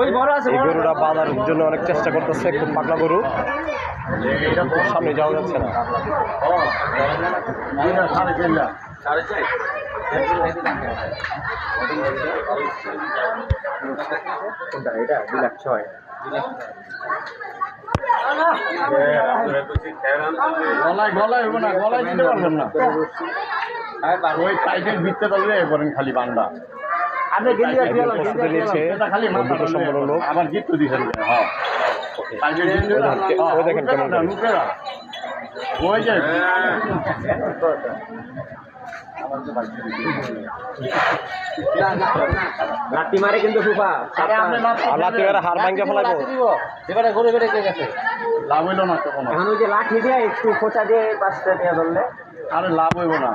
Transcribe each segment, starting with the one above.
ওই বড় আছে এই গরুটা বাঁধার জন্য অনেক চেষ্টা করতেছে খুব পাগলা গরু। সামনে যাওয়া যাচ্ছে না। গলায় গলায় না গলায় দিতে পারবেন না। ওই টাইটের ভিতরে পারবে করেন খালি বান্ডা প্রস্তুতি নিচ্ছে দুটো লোক। গিফট হ্যাঁ। দেখেন- কেমন ওই যে লাঠি মারে কিন্তু ফুফা আরে আপনি লাভ আর লাথি মেরে ভাঙ্গে ফেলাইবো এবারে ঘুরে ঘুরে কে গেছে। লাভ হইল না এখন ওই যে লাঠি দিয়ে একটু খোঁচা দিয়ে পাঁচটা নিয়ে ধরলে। আরে লাভ হইব না।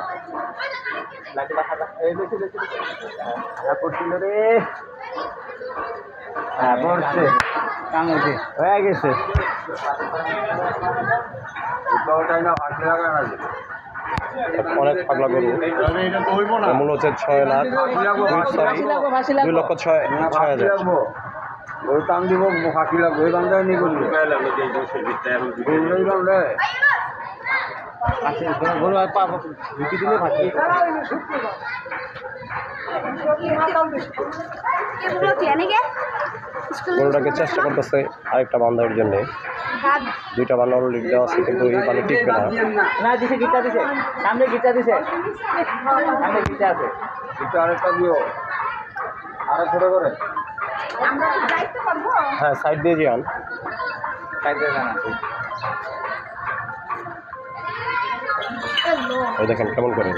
পড়ছিল রে। হ্যাঁ পড়ছে হয়ে গেছে। অনেক পাগলা গরু। মূল্য হচ্ছে ছয় লাখ। দুই লক্ষ ছয় ছয় হাজার। ওই কাম দিব ফাঁকি লাগবে। ওই করব ওই গরু আর পা ঢুকি দিলে গরুটাকে চেষ্টা করতেছে আরেকটা বান্ধার জন্য। দুইটা বান্ধা অলরেডি দেওয়া আছে কিন্তু এই বান্ধা টিকবে না। না দিছে গিটা দিছে। সামনে গিটা দিছে। সামনে গিটা আছে। এটা আরেকটা দিও। আরে ছোট করে। আমরা কি যাইতে পারব। হ্যাঁ সাইড দিয়ে যান। ওই দেখেন কেমন করে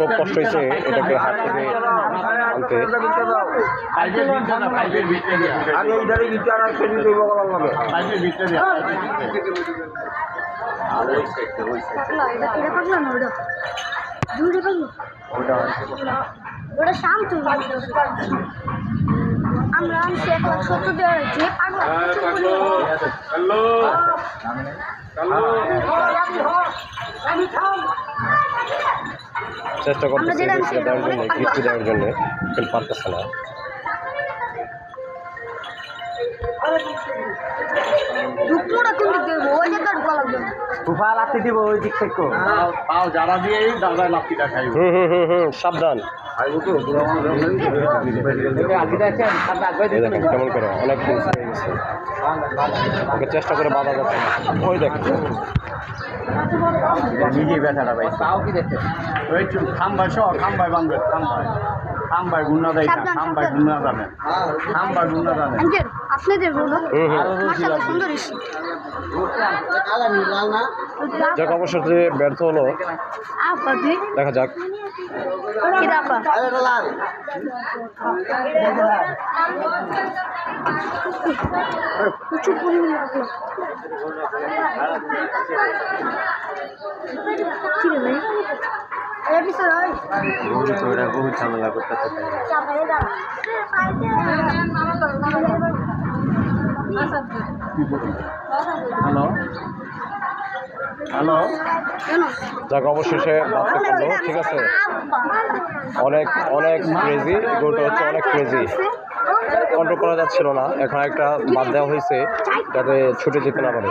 খুব কষ্ট হয়েছে এটাকে হাত থেকে আনতে। ওটা শান্ত আমরা দেওয়ার যে পাগলা আমি খাও চেষ্টা করতেছে দেওয়ার জন্য গিফট দেওয়ার জন্য কিন্তু পারতেছে না ঢুকলোটা কোন দিক দিয়ে ওই যে ঢুকা লাগবে। ফুফা লাঠি দিব ওই দিক থেকে। পাও যারা দিয়ে দাদা খাইব হুম হুম হুম হুম সাবধান। কেমন করে অনেক হয়ে ওকে চেষ্টা করে বাধা যাচ্ছে ওই দেখেন নিজে ব্যথাটা পাই তাও কি দেখছে ওই খাম্বাই সহ খাম্বাই বান্ধবে খাম্বাই খাম্বাই গুন্না দেয় খাম্বাই গুন্না জানে। খাম্বাই গুন্না জানে। আপনাদের সুন্দর এসে যাক অবশ্য যে ব্যর্থ হলো। দেখা যাক। প্রচুর পরিমাণে ঝামেলা দাঁড়া হ্যালো হ্যালো যাক, অবশেষে বাঁচতে পারল ঠিক আছে? অনেক অনেক ক্রেজি গরুটা হচ্ছে অনেক ক্রেজি কন্ট্রোল করা যাচ্ছিল না, এখন একটা বাদ দেওয়া হয়েছে, যাতে ছুটে যেতে না পারে।